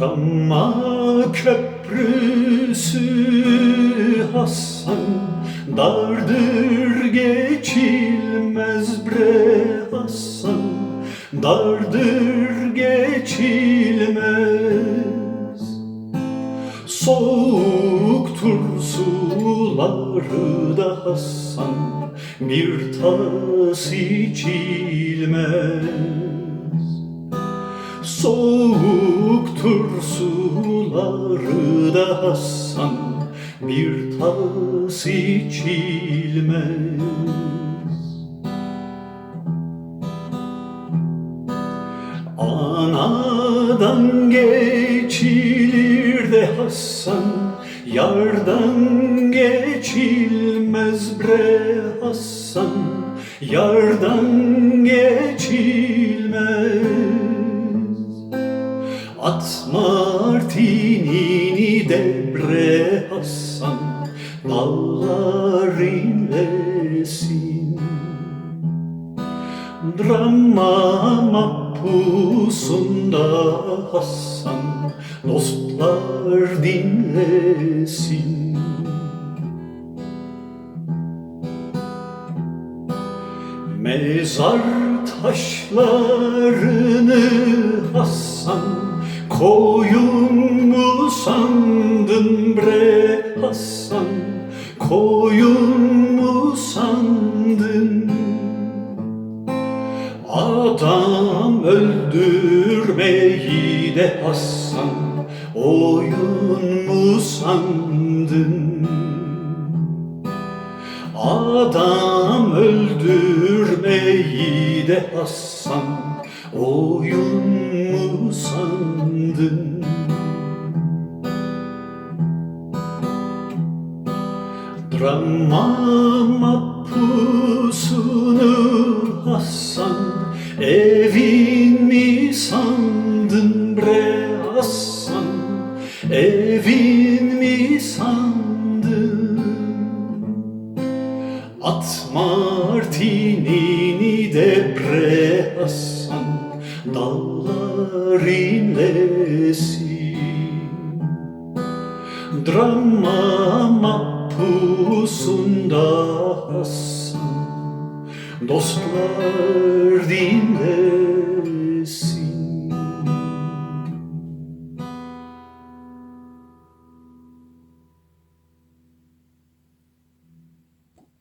Rama köprüsü Hasan Dardır geçilmez bre Hasan Dardır geçilmez. Soğuktur suları da Hasan Bir tas içilmez Soğuktur suları da Hasan Bir tas içilmez. Anadan geçilir de Hasan Yardan geçilmez bre Hasan Yardan geçilmez At martinini de bre Hasan Dallar inlesin Drama mahpusunda Hasan Dostlar dinlesin. Mezar taşlarını Hasan Koyun mu sandın bre Hasan Koyun mu sandın. Adam öldürmeyi de Hasan Oyun mu sandın. Adam öldürmeyi de Hasan Oyun mu sandın? Drama bre Hasan Dallar inlesin Drama mahpusunda Hasan Dostlar dinlesin